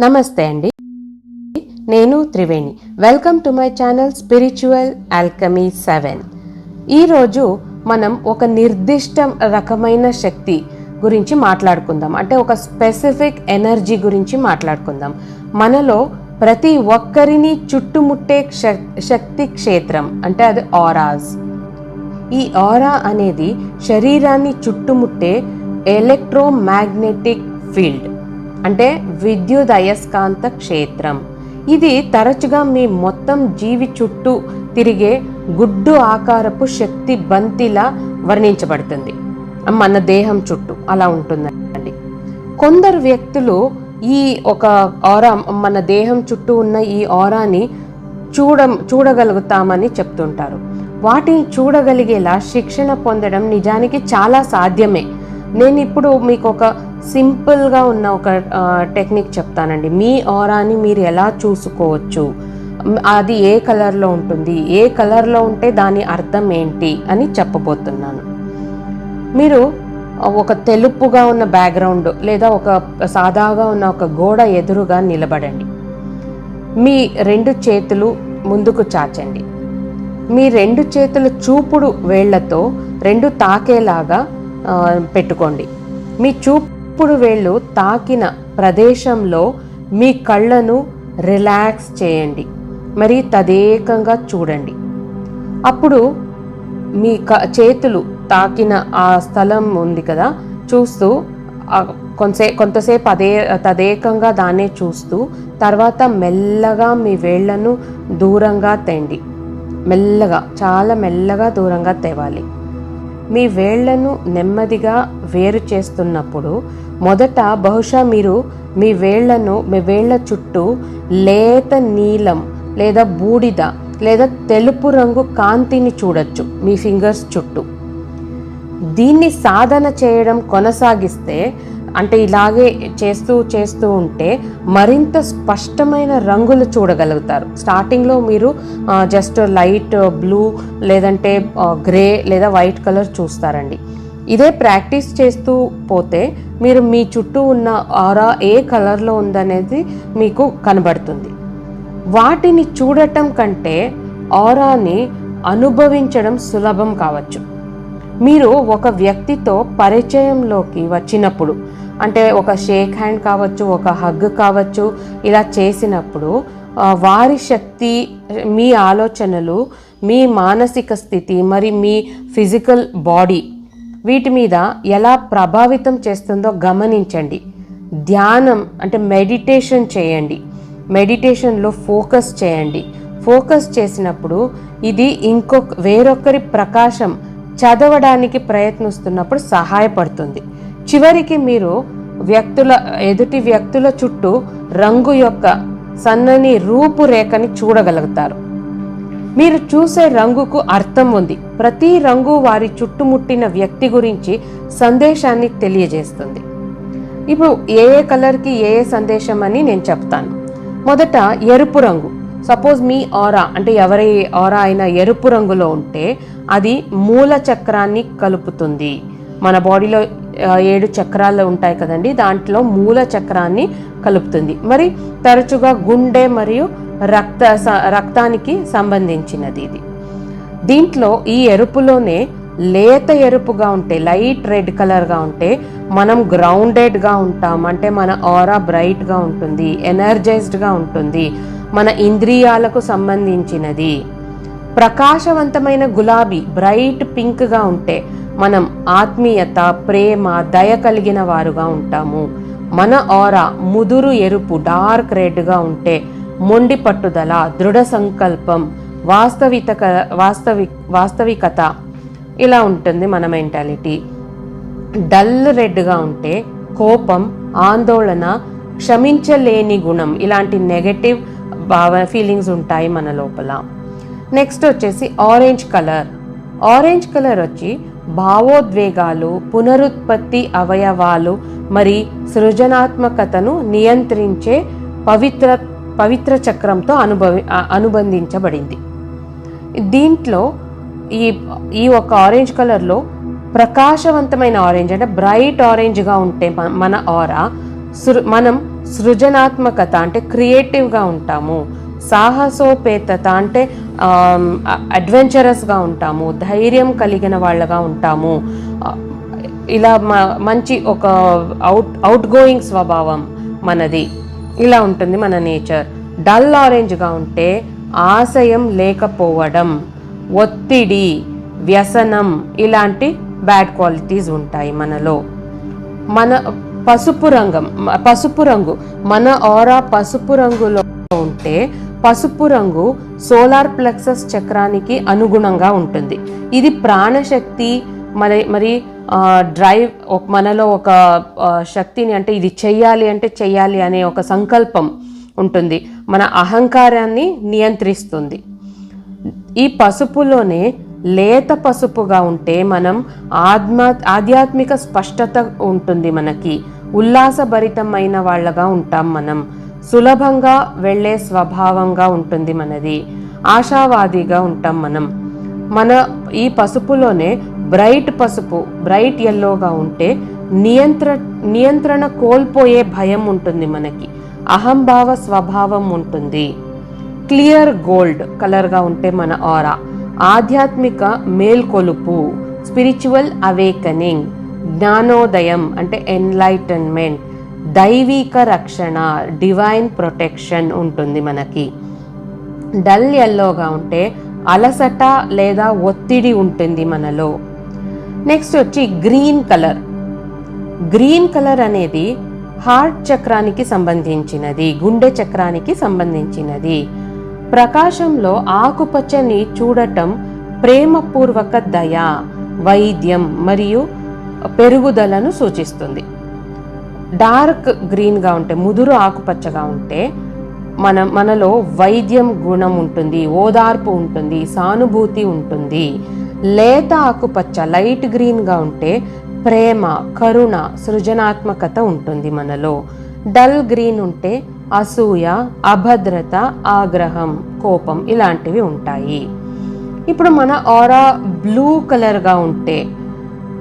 నమస్తే అండి. నేను Triveni. Welcome to my channel spiritual alchemy seven. ఈరోజు మనం ఒక నిర్దిష్ట రకమైన శక్తి గురించి మాట్లాడుకుందాం. అంటే ఒక స్పెసిఫిక్ ఎనర్జీ గురించి మాట్లాడుకుందాం. మనలో ప్రతి ఒక్కరిని చుట్టుముట్టే క్ష- శక్తి క్షేత్రం అంటే అది ఆరాస్ ఈ ఆరా అనేది శరీరాన్ని చుట్టుముట్టే ఎలక్ట్రోమాగ్నెటిక్ ఫీల్డ్ అంటే విద్యుత్ అయస్కాంత క్షేత్రం ఇది తరచుగా మీ మొత్తం జీవి చుట్టూ తిరిగే గుడ్డు ఆకారపు శక్తి బంతిలా వర్ణించబడుతుంది. మన దేహం చుట్టూ అలా ఉంటుందండి. కొందరు వ్యక్తులు ఈ ఒక ఆరా మన దేహం చుట్టూ ఉన్న ఈ ఆరాని చూడ చూడగలుగుతామని చెప్తుంటారు. వాటిని చూడగలిగేలా శిక్షణ పొందడం నిజానికి చాలా సాధ్యమే. నేను ఇప్పుడు మీకు ఒక సింపుల్గా ఉన్న ఒక టెక్నిక్ చెప్తానండి. మీ ఆరాని మీరు ఎలా చూసుకోవచ్చు? అది ఏ కలర్లో ఉంటుంది? ఏ కలర్లో ఉంటే దాని అర్థం ఏంటి? అని చెప్పబోతున్నాను. మీరు ఒక తెలుపుగా ఉన్న బ్యాక్గ్రౌండ్ లేదా ఒక సాదాగా ఉన్న ఒక గోడ ఎదురుగా నిలబడండి. మీ రెండు చేతులు ముందుకు చాచండి. మీ రెండు చేతుల చూపుడు వేళ్ళతో రెండు తాకేలాగా పెట్టుకోండి. మీ చూపు చూపుడు వేళ్ళు తాకిన ప్రదేశంలో మీ కళ్ళను రిలాక్స్ చేయండి. మరి తదేకంగా చూడండి. అప్పుడు మీ క చేతులు తాకిన ఆ స్థలం ఉంది కదా చూస్తూ కొంతసే కొంతసేపు అదే తదేకంగా దాన్నే చూస్తూ తర్వాత మెల్లగా మీ వేళ్ళను దూరంగా తెండి. మెల్లగా చాలా మెల్లగా దూరంగా తేవాలి. మీ వేళ్ళను నెమ్మదిగా వేరు చేస్తున్నప్పుడు మొదట బహుశా మీరు మీ వేళ్ళను మీ వేళ్ళ చుట్టూ లేత నీలం లేదా బూడిద లేదా తెలుపు రంగు కాంతిని చూడొచ్చు మీ ఫింగర్స్ చుట్టూ. దీన్ని సాధన చేయడం కొనసాగిస్తే అంటే ఇలాగే చేస్తూ చేస్తూ ఉంటే మరింత స్పష్టమైన రంగులు చూడగలుగుతారు. స్టార్టింగ్లో మీరు జస్ట్ లైట్ బ్లూ లేదంటే గ్రే లేదా వైట్ కలర్ చూస్తారండి. ఇదే ప్రాక్టీస్ చేస్తూ పోతే మీరు మీ చుట్టూ ఉన్న ఆరా ఏ కలర్లో ఉందనేది మీకు కనబడుతుంది. వాటిని చూడటం కంటే ఆరాని అనుభవించడం సులభం కావచ్చు. మీరు ఒక వ్యక్తితో పరిచయంలోకి వచ్చినప్పుడు అంటే ఒక షేక్ హ్యాండ్ కావచ్చు ఒక హగ్ కావచ్చు ఇలా చేసినప్పుడు వారి శక్తి మీ ఆలోచనలు మీ మానసిక స్థితి మరి మీ ఫిజికల్ బాడీ వీటి మీద ఎలా ప్రభావితం చేస్తుందో గమనించండి. ధ్యానం అంటే మెడిటేషన్ చేయండి. మెడిటేషన్లో ఫోకస్ చేయండి. ఫోకస్ చేసినప్పుడు ఇది ఇంకొక వేరొకరి ప్రకాశం చదవడానికి ప్రయత్నిస్తున్నప్పుడు సహాయపడుతుంది. చివరికి మీరు వ్యక్తుల ఎదుటి వ్యక్తుల చుట్టూ రంగు యొక్క సన్నని రూపురేఖని చూడగలుగుతారు. మీరు చూసే రంగుకు అర్థం ఉంది. ప్రతి రంగు వారి చుట్టుముట్టిన వ్యక్తి గురించి సందేశాన్ని తెలియజేస్తుంది. ఇప్పుడు ఏ ఏ కలర్కి ఏ ఏ సందేశం అని నేను చెప్తాను. మొదట ఎరుపు రంగు. సపోజ్ మీ ఆరా అంటే ఎవరి ఆరా అయినా ఎరుపు రంగులో ఉంటే అది మూల చక్రాన్ని కలుపుతుంది. మన బాడీలో ఏడు చక్రాలు ఉంటాయి కదండి దాంట్లో మూల చక్రాన్ని కలుపుతుంది. మరి తరచుగా గుండె మరియు రక్త స- రక్తానికి సంబంధించినది ఇది. దీంట్లో ఈ ఎరుపులోనే లేత ఎరుపుగా ఉంటే లైట్ రెడ్ కలర్గా ఉంటే మనం గ్రౌండెడ్గా ఉంటాం. అంటే మన ఆరా బ్రైట్గా ఉంటుంది ఎనర్జైజ్డ్గా ఉంటుంది. మన ఇంద్రియాలకు సంబంధించినది. ప్రకాశవంతమైన గులాబీ బ్రైట్ పింక్గా ఉంటే మనం ఆత్మీయత ప్రేమ దయ కలిగిన వారుగా ఉంటాము. మన ఆరా ముదురు ఎరుపు డార్క్ రెడ్గా ఉంటే మొండి పట్టుదల దృఢ సంకల్పం వాస్తవిత వాస్తవి వాస్తవికత ఇలా ఉంటుంది మన మెంటాలిటీ. డల్ రెడ్గా ఉంటే కోపం ఆందోళన క్షమించలేని గుణం ఇలాంటి నెగటివ్ భావ ఫీలింగ్స్ ఉంటాయి మన లోపల. నెక్స్ట్ వచ్చేసి ఆరెంజ్ కలర్ ఆరెంజ్ కలర్ వచ్చి భావోద్వేగాలు పునరుత్పత్తి అవయవాలు మరి సృజనాత్మకతను నియంత్రించే పవిత్ర పవిత్ర చక్రంతో అనుభవి అనుబంధించబడింది. దీంట్లో ఈ ఈ ఒక ఆరెంజ్ కలర్లో ప్రకాశవంతమైన ఆరెంజ్ అంటే బ్రైట్ ఆరెంజ్గా ఉంటే మన- మన ఆరా సృ మనం సృజనాత్మకత అంటే క్రియేటివ్గా ఉంటాము. సాహసోపేతత అంటే అడ్వెంచరస్గా ఉంటాము. ధైర్యం కలిగిన వాళ్ళగా ఉంటాము. ఇలా మ- మంచి ఒక అవుట్ అవుట్ గోయింగ్ స్వభావం మనది. ఇలా ఉంటుంది మన నేచర్. డల్ ఆరెంజ్గా ఉంటే ఆశయం లేకపోవడం ఒత్తిడి వ్యసనం ఇలాంటి బ్యాడ్ క్వాలిటీస్ ఉంటాయి మనలో. మన పసుపు రంగం పసుపు రంగు. మన ఆరా పసుపు రంగులో ఉంటే పసుపు రంగు సోలార్ ప్లెక్సస్ చక్రానికి అనుగుణంగా ఉంటుంది. ఇది ప్రాణశక్తి మరి మరి డ్రైవ్ ఒక- మనలో ఒక శక్తిని అంటే ఇది చెయ్యాలి అంటే చెయ్యాలి అనే ఒక సంకల్పం ఉంటుంది. మన అహంకారాన్ని నియంత్రిస్తుంది. ఈ పసుపులోనే లేత పసుపుగా ఉంటే మనం ఆత్మ ఆధ్యాత్మిక స్పష్టత ఉంటుంది మనకి. ఉల్లాసభరితమైన వాళ్ళగా ఉంటాం మనం. సులభంగా వెళ్ళే స్వభావంగా ఉంటుంది మనది. ఆశావాదిగా ఉంటాం మనం. మన ఈ పసుపులోనే బ్రైట్ పసుపు బ్రైట్ ఎల్లోగా ఉంటే నియంత్ర నియంత్రణ కోల్పోయే భయం ఉంటుంది మనకి. అహంభావ స్వభావం ఉంటుంది. క్లియర్ గోల్డ్ కలర్గా ఉంటే మన ఆరా. ఆధ్యాత్మిక మేల్కొలుపు స్పిరిచువల్ అవేకనింగ్. జ్ఞానోదయం అంటే ఎన్లైటన్మెంట్ దైవిక రక్షణ డివైన్ ప్రొటెక్షన్ ఉంటుంది మనకి. డల్ ఎల్లోగా ఉంటే అలసట లేదా ఒత్తిడి ఉంటుంది మనలో. నెక్స్ట్ వచ్చి గ్రీన్ కలర్ గ్రీన్ కలర్ అనేది హార్ట్ చక్రానికి సంబంధించినది గుండె చక్రానికి సంబంధించినది. ప్రకాశంలో ఆకుపచ్చని చూడటం ప్రేమపూర్వక దయ వైద్యం మరియు పెరుగుదలను సూచిస్తుంది. డార్క్ గ్రీన్గా ఉంటే ముదురు ఆకుపచ్చగా ఉంటే మన మనలో వైద్యం గుణం ఉంటుంది ఓదార్పు ఉంటుంది సానుభూతి ఉంటుంది. లేత ఆకుపచ్చ లైట్ గ్రీన్గా ఉంటే ప్రేమ కరుణ సృజనాత్మకత ఉంటుంది మనలో. డల్ గ్రీన్ ఉంటే అసూయ అభద్రత ఆగ్రహం కోపం ఇలాంటివి ఉంటాయి. ఇప్పుడు మన ఆరా బ్లూ కలర్గా ఉంటే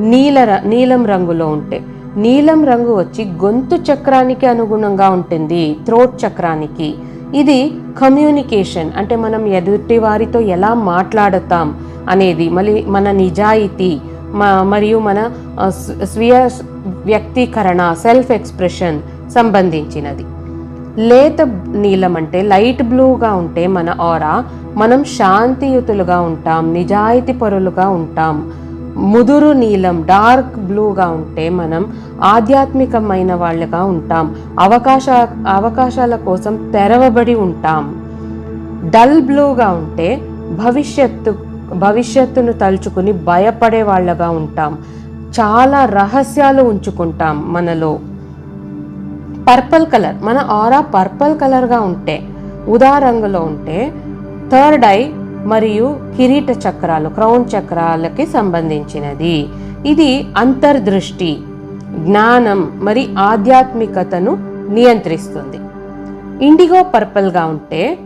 నీల నీలం రంగులో ఉంటే. నీలం రంగు వచ్చి గొంతు చక్రానికి అనుగుణంగా ఉంటుంది థ్రోట్ చక్రానికి. ఇది కమ్యూనికేషన్ అంటే మనం ఎదుటి వారితో ఎలా మాట్లాడతాం అనేది మళ్ళీ మన నిజాయితీ మ- మరియు మన స్వీయ వ్యక్తీకరణ సెల్ఫ్ ఎక్స్ప్రెషన్ సంబంధించినది. లేత నీలం అంటే లైట్ బ్లూగా ఉంటే మన ఆరా మనం శాంతియుతులుగా ఉంటాం నిజాయితీ పరులుగా ఉంటాం. ముదురు నీలం డార్క్ బ్లూగా ఉంటే మనం ఆధ్యాత్మికమైన వాళ్ళగా ఉంటాం. అవకాశ అవకాశాల కోసం తెరవబడి ఉంటాం. డల్ బ్లూగా ఉంటే భవిష్యత్తు భవిష్యత్తును తలుచుకుని భయపడే వాళ్ళగా ఉంటాం. చాలా రహస్యాలు ఉంచుకుంటాం మనలో. పర్పల్ కలర్ మన ఆరా పర్పల్ కలర్గా ఉంటే ఉదా రంగులో ఉంటే థర్డ్ ఐ మరియు కిరీట చక్రాలు క్రౌన్ చక్రాలకి సంబంధించినది. ఇది అంతర్దృష్టి జ్ఞానం మరి ఆధ్యాత్మికతను నియంత్రిస్తుంది. ఇండిగో పర్పల్గా ఉంటే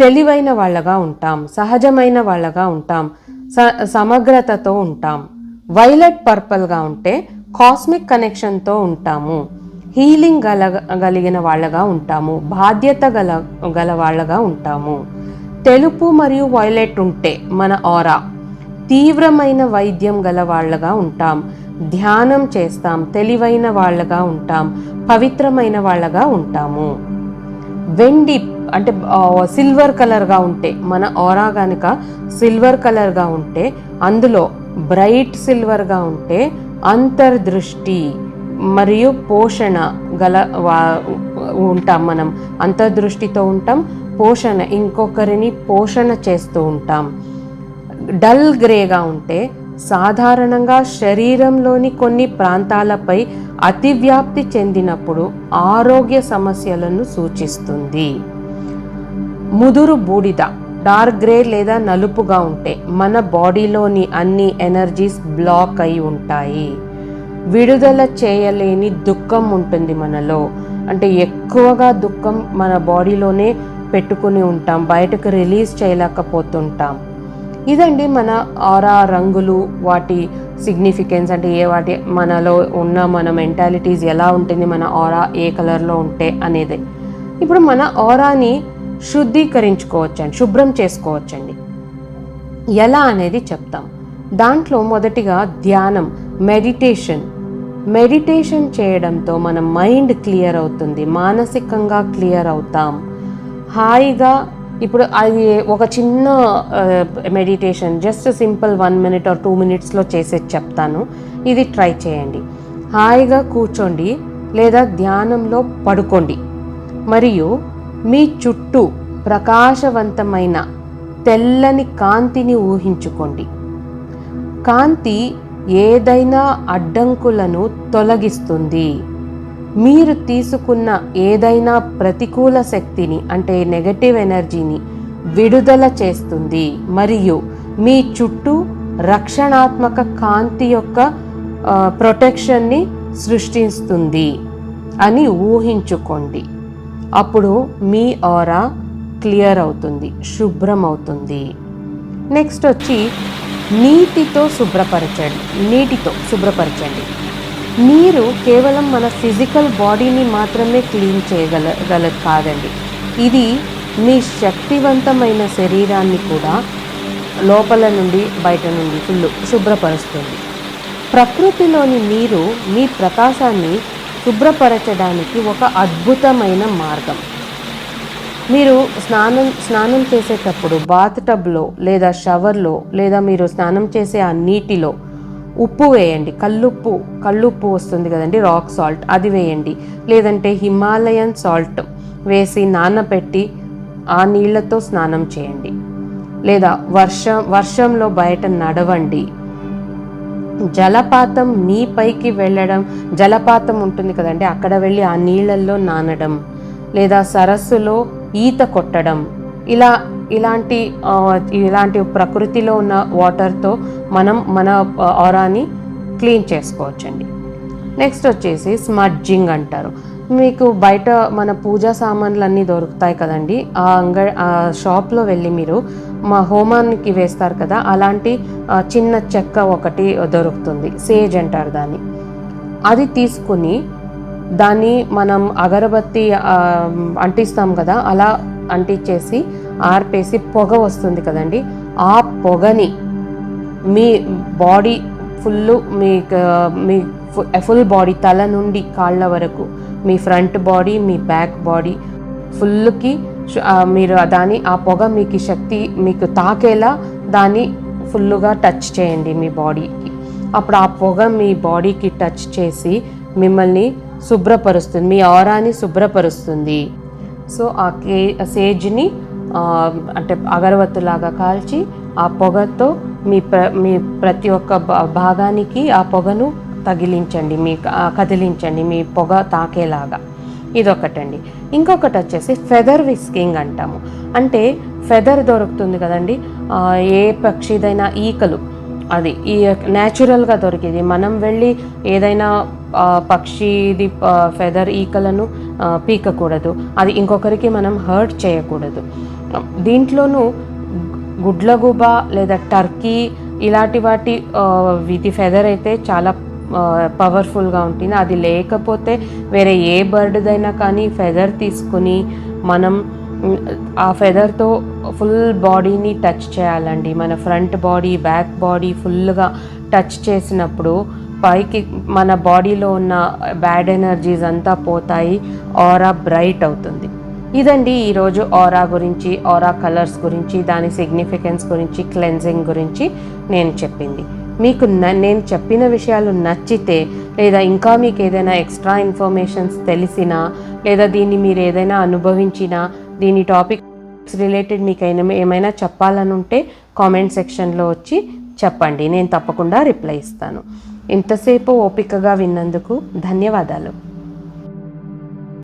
తెలివైన వాళ్ళగా ఉంటాం సహజమైన వాళ్ళగా ఉంటాం స సమగ్రతతో ఉంటాం. వైలెట్ పర్పల్గా ఉంటే కాస్మిక్ కనెక్షన్తో ఉంటాము. హీలింగ్ గల గలిగిన వాళ్ళగా ఉంటాము. బాధ్యత గల గల వాళ్ళగా ఉంటాము. తెలుపు మరియు వైలెట్ ఉంటే మన ఆరా. తీవ్రమైన వైద్యం గల వాళ్ళగా ఉంటాం. ధ్యానం చేస్తాం. తెలివైన వాళ్ళగా ఉంటాం. పవిత్రమైన వాళ్ళగా ఉంటాము. వెండి అంటే సిల్వర్ కలర్గా ఉంటే మన ఆరా కనుక సిల్వర్ కలర్గా ఉంటే అందులో బ్రైట్ సిల్వర్గా ఉంటే అంతర్దృష్టి మరియు పోషణ గల వా- ఉంటాం మనం. అంతర్దృష్టితో ఉంటాం. పోషణ ఇంకొకరిని పోషణ చేస్తూ ఉంటాం. డల్ గ్రేగా ఉంటే సాధారణంగా శరీరంలోని కొన్ని ప్రాంతాలపై అతివ్యాప్తి చెందినప్పుడు ఆరోగ్య సమస్యలను సూచిస్తుంది. ముదురు బూడిద డార్క్ గ్రే లేదా నలుపుగా ఉంటే మన బాడీలోని అన్ని ఎనర్జీస్ బ్లాక్ అయి ఉంటాయి. విడుదల చేయలేని దుఃఖం ఉంటుంది మనలో. అంటే ఎక్కువగా దుఃఖం మన బాడీలోనే పెట్టుకుని ఉంటాం బయటకు రిలీజ్ చేయలేకపోతుంటాం. ఇదండి మన ఆరా రంగులు వాటి సిగ్నిఫికెన్స్ అంటే ఏ వాటి మనలో ఉన్న మన మెంటాలిటీస్ ఎలా ఉంటుంది మన ఆరా ఏ కలర్లో ఉంటే అనేది. ఇప్పుడు మన ఆరాని శుద్ధీకరించుకోవచ్చండి శుభ్రం చేసుకోవచ్చండి. ఎలా అనేది చెప్తాం. దాంట్లో మొదటిగా ధ్యానం మెడిటేషన్ మెడిటేషన్ చేయడంతో మన మైండ్ క్లియర్ అవుతుంది మానసికంగా క్లియర్ అవుతాం. హాయిగా ఇప్పుడు అది ఒక చిన్న meditation just simple one minute or two మినిట్స్లో చేసేది చెప్తాను. ఇది ట్రై చేయండి. హాయిగా కూర్చోండి లేదా ధ్యానంలో పడుకోండి. మరియు మీ చుట్టూ ప్రకాశవంతమైన తెల్లని కాంతిని ఊహించుకోండి. కాంతి ఏదైనా అడ్డంకులను తొలగిస్తుంది. మీరు తీసుకున్న ఏదైనా ప్రతికూల శక్తిని అంటే నెగటివ్ ఎనర్జీని విడుదల చేస్తుంది. మరియు మీ చుట్టూ రక్షణాత్మక కాంతి యొక్క ప్రొటెక్షన్ని సృష్టిస్తుంది అని ఊహించుకోండి. అప్పుడు మీ ఆరా క్లియర్ అవుతుంది శుభ్రం అవుతుంది నెక్స్ట్ వచ్చి నీటితో శుభ్రపరచండి నీటితో శుభ్రపరచండి. నీరు కేవలం మన ఫిజికల్ బాడీని మాత్రమే క్లీన్ చేయగల గలదు కాదండి. ఇది మీ శక్తివంతమైన శరీరాన్ని కూడా లోపల నుండి బయట నుండి ఫుల్ శుభ్రపరుస్తుంది. ప్రకృతిలోని నీరు మీ ప్రకాశాన్ని శుభ్రపరచడానికి ఒక అద్భుతమైన మార్గం. మీరు స్నానం స్నానం చేసేటప్పుడు బాత్ టబ్లో లేదా షవర్లో లేదా మీరు స్నానం చేసే ఆ నీటిలో ఉప్పు వేయండి. కల్లుప్పు కల్లుప్పు వస్తుంది కదండి రాక్ సాల్ట్ అది వేయండి. లేదంటే హిమాలయన్ సాల్ట్ వేసి నానబెట్టి ఆ నీళ్ళతో స్నానం చేయండి. లేదా వర్షం వర్షంలో బయట నడవండి. జలపాతం మీ పైకి వెళ్ళడం జలపాతం ఉంటుంది కదండి అక్కడ వెళ్ళి ఆ నీళ్ళల్లో నానడం. లేదా సరస్సులో ఈత కొట్టడం. ఇలా ఇలాంటి ఇలాంటి ప్రకృతిలో ఉన్న వాటర్తో మనం మన ఆరాని క్లీన్ చేసుకోవచ్చండి. నెక్స్ట్ వచ్చేసి స్మడ్జింగ్ అంటారు. మీకు బయట మన పూజా సామాన్లు అన్నీ దొరుకుతాయి కదండి. ఆ అంగ ఆ షాప్లో వెళ్ళి మీరు మా హోమానికి వేస్తారు కదా అలాంటి చిన్న చెక్క ఒకటి దొరుకుతుంది. సేజ్ అంటారు దాన్ని. అది తీసుకుని దాన్ని మనం అగరబత్తి అంటిస్తాం కదా అలా అంటించేసి ఆర్పేసి పొగ వస్తుంది కదండి. ఆ పొగని మీ బాడీ ఫుల్ మీ మీ ఫుల్ బాడీ తల నుండి కాళ్ళ వరకు మీ ఫ్రంట్ బాడీ మీ బ్యాక్ బాడీ ఫుల్కి మీరు దాని ఆ పొగ మీకు శక్తి మీకు తాకేలా దాన్ని ఫుల్గా టచ్ చేయండి మీ బాడీకి. అప్పుడు ఆ పొగ మీ బాడీకి టచ్ చేసి మిమ్మల్ని శుభ్రపరుస్తుంది మీ ఆరాని శుభ్రపరుస్తుంది. సో ఆ కే సేజ్ని అంటే అగరవత్తులాగా కాల్చి ఆ పొగతో మీ ప్ర మీ ప్రతి ఒక్క భా- భాగానికి ఆ పొగను తగిలించండి మీ కదిలించండి మీ పొగ తాకేలాగా. ఇదొకటండి. ఇంకొకటి వచ్చేసి ఫెదర్ విస్కింగ్ అంటాము. అంటే ఫెదర్ దొరుకుతుంది కదండి ఏ పక్షిదైనా ఈకలు అది ఈ న్యాచురల్గా దొరికేది. మనం వెళ్ళి ఏదైనా పక్షిది ఫెదర్ ఈకలను పీకకూడదు. అది ఇంకొకరికి మనం హర్ట్ చేయకూడదు. దీంట్లోనూ గుడ్లగుబ లేదా టర్కీ ఇలాంటి వాటి ఆ, వీటి ఫెదర్ అయితే చాలా పవర్ఫుల్గా ఉంటుంది. అది లేకపోతే వేరే ఏ బర్డ్దైనా కానీ ఫెదర్ తీసుకుని మనం ఆ ఫెదర్తో ఫుల్ బాడీని టచ్ చేయాలండి. మన ఫ్రంట్ బాడీ బ్యాక్ బాడీ ఫుల్గా టచ్ చేసినప్పుడు పైకి మన బాడీలో ఉన్న బ్యాడ్ ఎనర్జీస్ అంతా పోతాయి ఆరా బ్రైట్ అవుతుంది. ఇదండి ఈరోజు ఆరా గురించి ఆరా కలర్స్ గురించి దాని సిగ్నిఫికెన్స్ గురించి క్లెన్జింగ్ గురించి నేను చెప్పింది. మీకు న- నేను చెప్పిన విషయాలు నచ్చితే లేదా ఇంకా మీకు ఏదైనా ఎక్స్ట్రా ఇన్ఫర్మేషన్స్ తెలిసినా లేదా దీన్ని మీరు ఏదైనా అనుభవించినా దీని టాపిక్స్ రిలేటెడ్ మీకు అయినా ఏమైనా చెప్పాలనుంటే కామెంట్ సెక్షన్లో వచ్చి చెప్పండి. నేను తప్పకుండా రిప్లై ఇస్తాను. ఇంతసేపు ఓపికగా విన్నందుకు ధన్యవాదాలు.